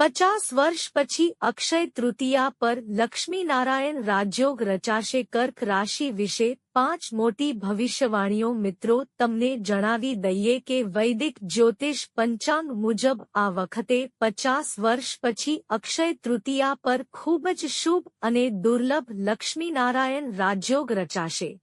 પચાસ વર્ષ પછી અક્ષય તૃતીયા પર લક્ષ્મીનારાયણ રાજયોગ રચાશે કર્ક રાશિ વિશે પાંચ મોટી ભવિષ્યવાણીઓ. મિત્રો, તમને જણાવી દઈએ કે વૈદિક જ્યોતિષ પંચાંગ મુજબ આ વખતે પચાસ વર્ષ પછી અક્ષય તૃતીયા પર ખૂબ જ શુભ અને દુર્લભ લક્ષ્મીનારાયણ રાજયોગ રચાશે.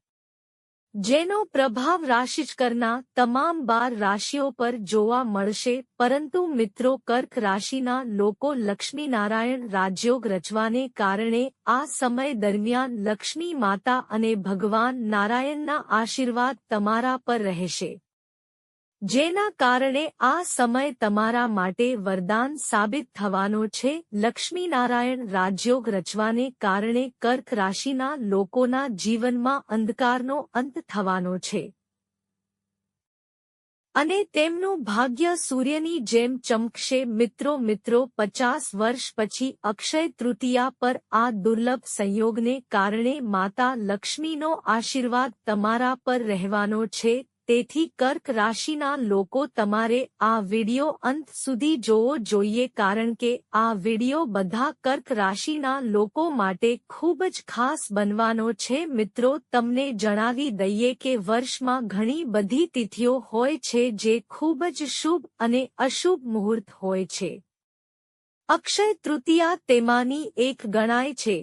જેનો પ્રભાવ રાશિચકરના તમામ બાર રાશિઓ પર જોવા મળશે, પરંતુ મિત્રો કર્ક રાશિના લોકો લક્ષ્મીનારાયણ રાજયોગ રચવાને કારણે આ સમય દરમિયાન લક્ષ્મી માતા અને ભગવાન નારાયણના આશીર્વાદ તમારા પર રહેશે. જેના કારણે આ સમય તમારા માટે વરદાન સાબિત થવાનો છે. લક્ષ્મીનારાયણ રાજયોગ રચવાને કારણે કર્ક રાશિના લોકોના જીવનમાં અંધકારનો અંત થવાનો છે. અને તેમનું ભાગ્ય સૂર્યની જેમ ચમકશે. મિત્રો મિત્રો, પચાસ વર્ષ પછી અક્ષય તૃતીયા પર આ દુર્લભ સંયોગને કારણે માતા લક્ષ્મીનો આશીર્વાદ તમારા પર રહેવાનો છે. તેથી કર્ક રાશિના લોકો તમારે આ વિડિયો અંત સુધી જોવો જોઈએ કારણ કે આ વિડિયો બધા કર્ક રાશિના લોકો માટે ખૂબ જ ખાસ બનવાનો છે. મિત્રો, તમને જણાવી દઈએ કે વર્ષમાં ઘણી બધી તિથિઓ હોય છે જે ખૂબ જ શુભ અને અશુભ મુહૂર્ત હોય છે. અક્ષય તૃતીયા તેમાંની એક ગણાય છે.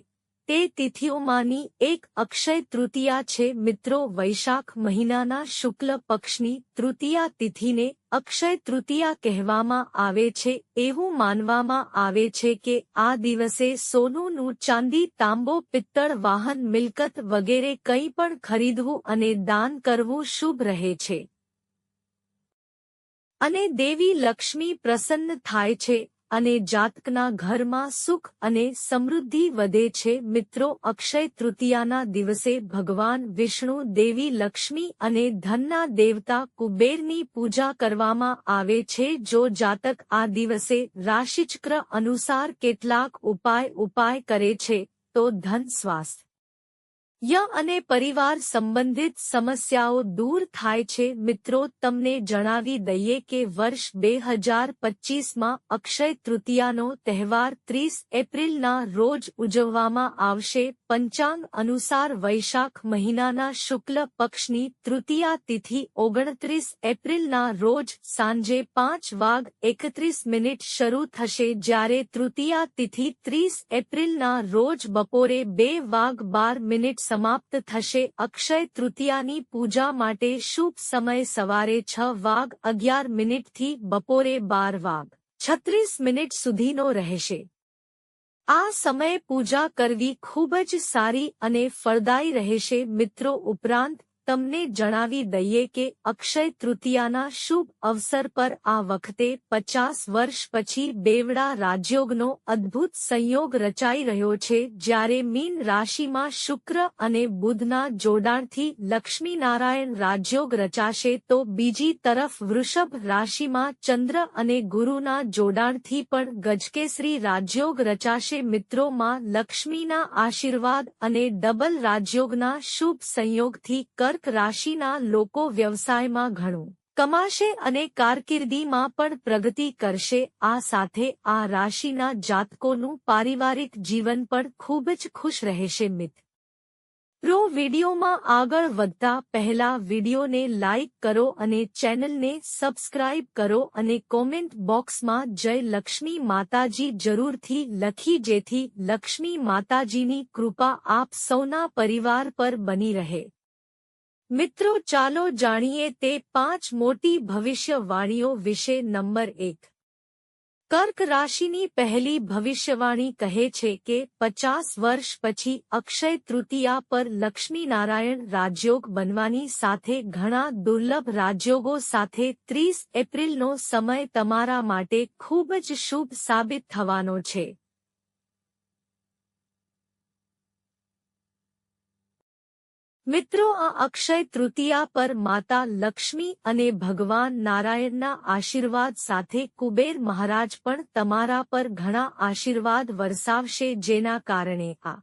તે તિથિઓમાંની એક અક્ષય તૃતીયા છે. મિત્રો, વૈશાખ મહિનાના શુક્લ પક્ષની તૃતીયા તિથિને અક્ષય તૃતીયા કહેવામાં આવે છે. એવું માનવામાં આવે છે કે આ દિવસે સોનુનું ચાંદી, તાંબો, પિત્તળ, વાહન, મિલકત વગેરે કંઈ પણ ખરીદવું અને દાન કરવું શુભ રહે છે. અને દેવી લક્ષ્મી પ્રસન્ન થાય છે. અને જાતકના ઘરમાં સુખ અને સમૃદ્ધિ વધે છે. મિત્રો, અક્ષય તૃતીયાના દિવસે ભગવાન વિષ્ણુ દેવી લક્ષ્મી અને ધનના દેવતા કુબેરની પૂજા કરવામાં આવે છે. જો જાતક આ દિવસે રાશિચક્ર અનુસાર કેટલાક ઉપાય ઉપાય કરે છે, તો ધન સ્વાસ્થ્ય ય અને પરિવાર સંબંધિત સમસ્યાઓ દૂર થાય છે. મિત્રો, તમને જણાવી દઈએ કે વર્ષ બે હજાર પચીસમાં અક્ષય તૃતીયાનો તહેવાર ત્રીસ એપ્રિલના રોજ ઉજવવામાં આવશે. પંચાંગ અનુસાર વૈશાખ મહિનાના શુક્લ પક્ષની તૃતીયા તિથિ ઓગણત્રીસ એપ્રિલના રોજ સાંજે પાંચ વાગ એકત્રીસ મિનિટ શરૂ થશે જ્યારે તૃતીયા તિથિ ત્રીસ એપ્રિલના રોજ બપોરે બે વાગ બાર મિનિટ સમાપ્ત થશે. અક્ષય તૃતીયાની પૂજા માટે શુભ સમય સવારે છ વાગ અગિયાર મિનિટથી બપોરે બાર વાગ છત્રીસ મિનિટ સુધીનો રહેશે. આ સમયે પૂજા કરવી ખૂબ જ સારી અને ફળદાયી રહેશે. મિત્રો, ઉપરાંત તમને જણાવી દઈએ કે અક્ષય તૃતીયાના શુભ અવસર પર આ વખતે પચાસ વર્ષ પછી બેવડા રાજયોગનો અદ્ભુત સંયોગ રચાઈ રહ્યો છે જ્યારે મીન રાશિમાં શુક્ર અને બુધના જોડાણથી લક્ષ્મીનારાયણ રાજયોગ રચાશે તો બીજી તરફ વૃષભ રાશિમાં ચંદ્ર અને ગુરુના જોડાણથી પણ ગજકેસરી રાજયોગ રચાશે. મિત્રોમાં લક્ષ્મીના આશીર્વાદ અને ડબલ રાજયોગના શુભ સંયોગથી કર કર્ક રાશિના લોકો વ્યવસાયમાં ઘણું કમાશે અને કારકિર્દીમાં પણ પ્રગતિ કરશે. આ સાથે આ રાશિના જાતકોનું પારિવારિક જીવન પણ ખૂબ જ ખુશ રહેશે મિત. પ્રો વિડીયોમાં આગળ વધતા પહેલા વિડીયોને લાઇક કરો અને ચેનલને સબસ્ક્રાઇબ કરો અને કોમેન્ટ બોક્સમાં જય લક્ષ્મી માતાજી જરૂરથી લખી જેથી લક્ષ્મી માતાજીની કૃપા આપ સૌના પરિવાર પર બની રહે. મિત્રો, ચાલો જાણીએ તે પાંચ મોટી ભવિષ્યવાણીઓ વિશે નંબર એક. કર્ક રાશિની પહેલી ભવિષ્યવાણી કહે છે કે પચાસ વર્ષ પછી અક્ષય તૃતીયા પર લક્ષ્મીનારાયણ રાજયોગ બનવાની સાથે ઘણા દુર્લભ રાજયોગો સાથે ત્રીસ એપ્રિલનો સમય તમારા માટે ખૂબ જ શુભ સાબિત થવાનો છે. મિત્રો, આ અક્ષય તૃતીયા પર માતા લક્ષ્મી અને ભગવાન નારાયણના આશીર્વાદ સાથે કુબેર મહારાજ પણ તમારા પર ઘણા આશીર્વાદ વરસાવશે જેના કારણે આ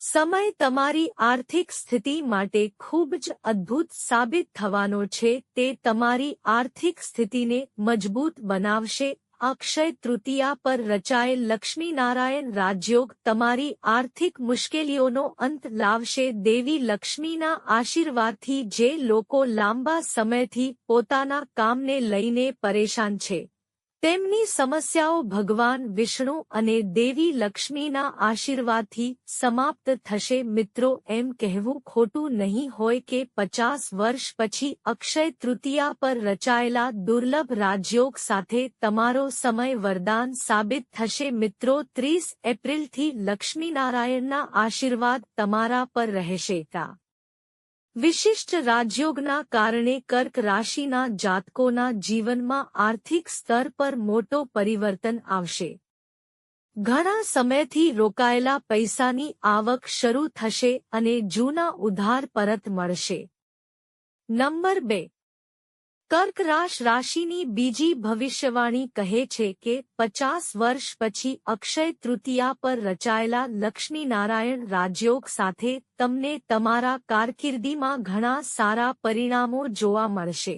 સમય તમારી આર્થિક સ્થિતિ માટે ખૂબ જ અદ્ભુત સાબિત થવાનો છે. તે તમારી આર્થિક સ્થિતિને મજબૂત બનાવશે અક્ષય તૃતીયા પર રચાયેલ લક્ષ્મીનારાયણ રાજયોગ તમારી આર્થિક મુશ્કેલીઓનો અંત લાવશે. દેવી લક્ષ્મીના આશીર્વાદથી જે લોકો લાંબા સમયથી પોતાના કામને લઈને પરેશાન છે. તેમની સમસ્યાઓ ભગવાન વિષ્ણુ અને દેવી લક્ષ્મીના આશીર્વાદથી સમાપ્ત થશે. મિત્રો, એમ કહેવું ખોટું નહીં હોય કે પચાસ વર્ષ પછી અક્ષય તૃતીયા પર રચાયેલા દુર્લભ રાજયોગ સાથે તમારો સમય વરદાન સાબિત થશે. મિત્રો, ત્રીસ એપ્રિલથી લક્ષ્મીનારાયણના આશીર્વાદ તમારા પર રહેશે. તા વિશિષ્ટ રાજયોગના કારણે કર્ક રાશિના જાતકોના જીવનમાં આર્થિક સ્તર પર મોટો પરિવર્તન આવશે. ઘણા સમયથી રોકાયેલા પૈસાની આવક શરૂ થશે અને જૂના ઉધાર પરત મળશે. નંબર બે. કર્ક રાશ રાશિની બીજી ભવિષ્યવાણી કહે છે કે પચાસ વર્ષ પછી અક્ષય તૃતીયા પર રચાયેલા લક્ષ્મીનારાયણ રાજયોગ સાથે તમને તમારા કારકિર્દીમાં ઘણા સારા પરિણામો જોવા મળશે.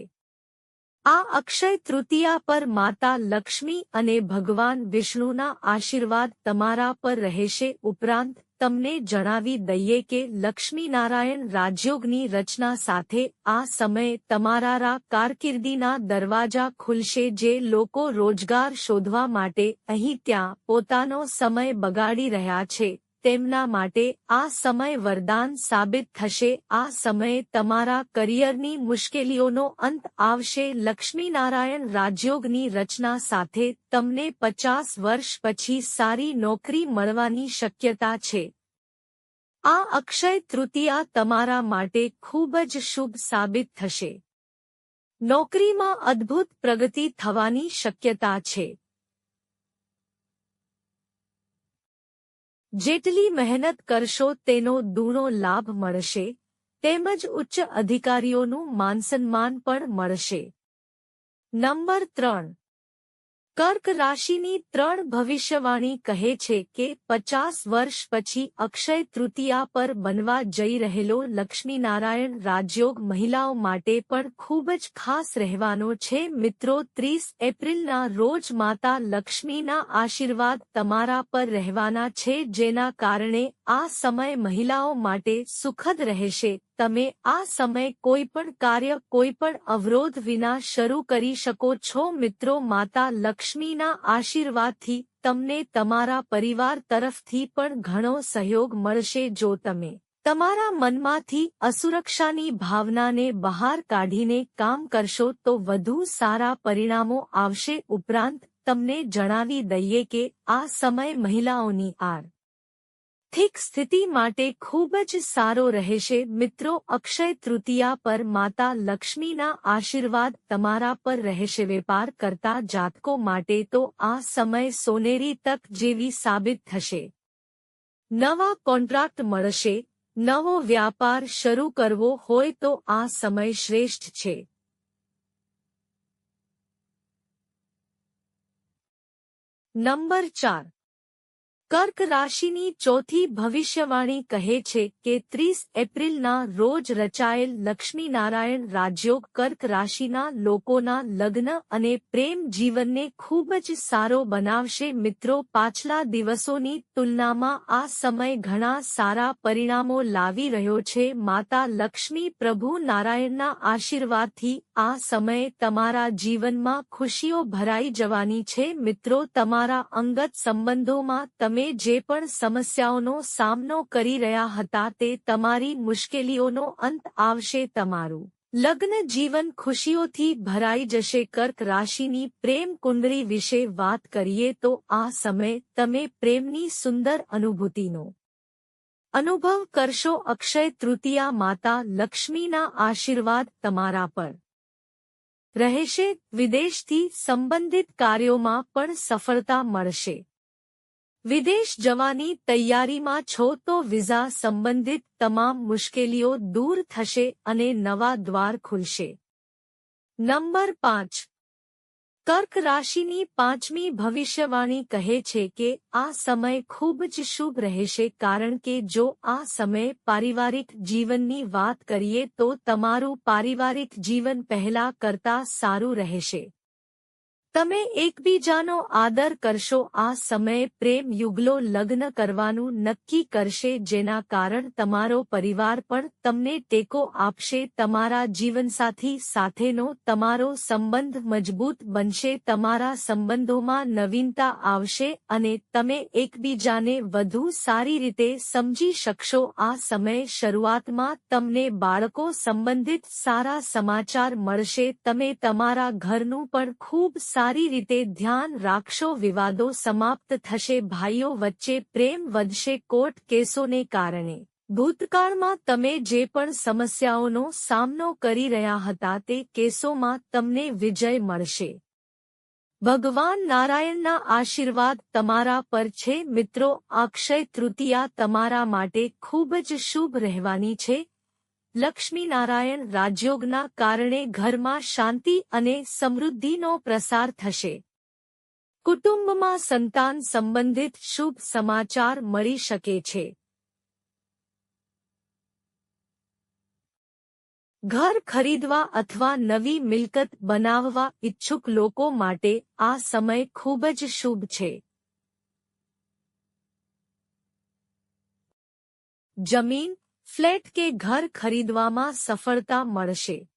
આ અક્ષય તૃતીયા પર માતા લક્ષ્મી અને ભગવાન વિષ્ણુના આશીર્વાદ તમારા પર રહેશે ઉપરાંત તમને જણાવી દઈએ કે લક્ષ્મીનારાયણ રાજયોગની રચના સાથે આ સમયે તમારા કારકિર્દીના દરવાજા ખુલશે જે લોકો રોજગાર શોધવા માટે અહીં ત્યાં પોતાનો સમય બગાડી રહ્યા છે. તેમના માટે આ સમય વરદાન સાબિત થશે. આ સમયે તમારા કરિયરની મુશ્કેલીઓનો અંત આવશે. લક્ષ્મીનારાયણ રાજયોગની રચના સાથે તમને પચાસ વર્ષ પછી સારી નોકરી મળવાની શક્યતા છે. આ અક્ષય તૃતીયા તમારા માટે ખૂબ જ શુભ સાબિત થશે. નોકરીમાં અદ્ભુત પ્રગતિ થવાની શક્યતા છે. જેટલી મહેનત કરશો તેનો દૂણો લાભ મળશે, તેમજ ઉચ્ચ અધિકારીઓનું માનસન્માન પણ મળશે. નંબર ત્રણ. કર્ક રાશિની ત્રણ ભવિષ્યવાણી કહે છે કે પચાસ વર્ષ પછી અક્ષય તૃતીયા પર બનવા જઈ રહેલો લક્ષ્મીનારાયણ રાજયોગ મહિલાઓ માટે પણ ખૂબ જ ખાસ રહેવાનો છે. મિત્રો, ત્રીસ એપ્રિલના રોજ માતા લક્ષ્મીના આશીર્વાદ તમારા પર રહેવાના છે, જેના કારણે આ સમય મહિલાઓ માટે સુખદ રહેશે. તમે આ સમય કોઈ પણ કાર્ય, કોઈ પણ અવરોધ વિના શરૂ કરી શકો છો. મિત્રો, માતા લક્ષ્મીના આશીર્વાદથી તમને તમારા પરિવાર તરફથી પણ ઘણો સહયોગ મળશે. જો તમે તમારા મનમાંથી અસુરક્ષાની ભાવનાને બહાર કાઢીને કામ કરશો, તો વધુ સારા પરિણામો આવશે. ઉપરાંત, તમને જણાવી દઈએ કે આ સમય મહિલાઓની આર આર્થિક સ્થિતિ માટે ખૂબ જ સારો રહેશે. મિત્રો, અક્ષય તૃતીયા પર માતા લક્ષ્મીના આશીર્વાદ તમારા પર રહેશે. વેપાર કરતા જાતકો માટે તો આ સમય સોનેરી તક જેવી સાબિત થશે. નવા કોન્ટ્રાક્ટ મળશે. નવો વ્યાપાર શરૂ કરવો હોય તો આ સમય શ્રેષ્ઠ છે. નંબર ચાર. કર્ક રાશિની ચોથી ભવિષ્યવાણી કહે છે કે ત્રીસ એપ્રિલના રોજ રચાયેલ લક્ષ્મીનારાયણ રાજયોગ કર્ક રાશિના લોકોના લગ્ન અને પ્રેમ જીવનને ખૂબ જ સારો બનાવશે. મિત્રો, પાછલા દિવસોની તુલનામાં આ સમય ઘણા સારા પરિણામો લાવી રહ્યો છે. માતા લક્ષ્મી પ્રભુ નારાયણના આશીર્વાદથી આ સમયે તમારા જીવનમાં ખુશીઓ ભરાઈ જવાની છે. મિત્રો, તમારા અંગત સંબંધોમાં તમે તમે જે પણ સમસ્યાઓનો સામનો કરી રહ્યા હતા તે તમારી મુશ્કેલીઓનો અંત આવશે તમારું. લગ્ન જીવન ખુશીઓથી ભરાઈ જશે. કર્ક રાશિની પ્રેમ કુંડળી વિશે વાત કરીએ તો આ સમય તમે પ્રેમની સુંદર અનુભૂતિનો અનુભવ કરશો. અક્ષય તૃતીયા માતા લક્ષ્મીના આશીર્વાદ તમારા પર રહેશે. વિદેશથી સંબંધિત કાર્યોમાં પણ સફળતા મળશે. વિદેશ જવાની તૈયારીમાં છો તો વિઝા સંબંધિત તમામ મુશ્કેલીઓ દૂર થશે અને નવા દ્વાર ખુલશે. નંબર પાંચ. કર્ક રાશિની પાંચમી ભવિષ્યવાણી કહે છે કે આ સમય ખૂબ જ શુભ રહેશે કારણ કે જો આ સમયે પારિવારિક જીવનની વાત કરીએ તો તમારું પારિવારિક જીવન પહેલા કરતા સારું રહેશે. તમે એકબીજાનો આદર કરશો, આ સમયે પ્રેમ યુગલો લગ્ન કરવાનું નક્કી કરશે, જેના કારણ તમારો પરિવાર પણ તમને ટેકો આપશે, તમારા જીવનસાથી સાથેનો તમારો સંબંધ મજબૂત બનશે, તમારા સંબંધોમાં નવીનતા આવશે અને તમે એકબીજાને વધુ સારી રીતે સમજી શકશો. આ સમયે શરૂઆતમાં તમને બાળકો સંબંધિત સારા સમાચાર મળશે, તમે તમારા ઘરનું પણ ખૂબ સારી રીતે ધ્યાન રાખશો, વિવાદો સમાપ્ત થશે, ભાઈઓ વચ્ચે પ્રેમ વધશે, કોર્ટ કેસોને કારણે. ભૂતકાળમાં તમે જે પણ સમસ્યાઓનો સામનો કરી રહ્યા હતા તે કેસોમાં તમને વિજય મળશે. ભગવાન નારાયણના આશીર્વાદ તમારા પર છે. મિત્રો, અક્ષય તૃતીયા તમારા માટે ખૂબ જ શુભ રહેવાની છે. લક્ષ્મીનારાયણ રાજયોગના કારણે ઘરમાં શાંતિ અને સમૃદ્ધિનો પ્રસાર થશે. કુટુંબમાં સંતાન સંબંધિત શુભ સમાચાર મળી શકે છે. ઘર ખરીદવા અથવા નવી મિલકત બનાવવા ઇચ્છુક લોકો માટે આ સમય ખૂબ જ શુભ છે. જમીન ફ્લેટ કે ઘર ખરીદવામાં સફળતા મળશે.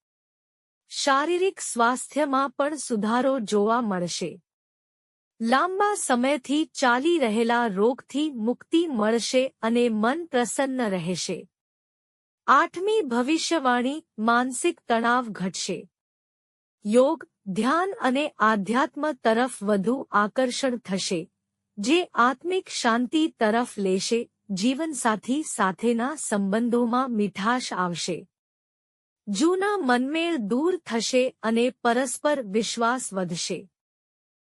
શારીરિક સ્વાસ્થ્યમાં પણ સુધારો જોવા મળશે. લાંબા સમયથી ચાલી રહેલા રોગથી મુક્તિ મળશે અને મન પ્રસન્ન રહેશે. આઠમી ભવિષ્યવાણી, માનસિક તણાવ ઘટશે. યોગ, ધ્યાન અને આધ્યાત્મ તરફ વધુ આકર્ષણ થશે, જે આત્મિક શાંતિ તરફ લેશે. જીવનસાથી સાથેના સંબંધોમાં મીઠાશ આવશે. જૂના મનમેળ દૂર થશે અને પરસ્પર વિશ્વાસ વધશે.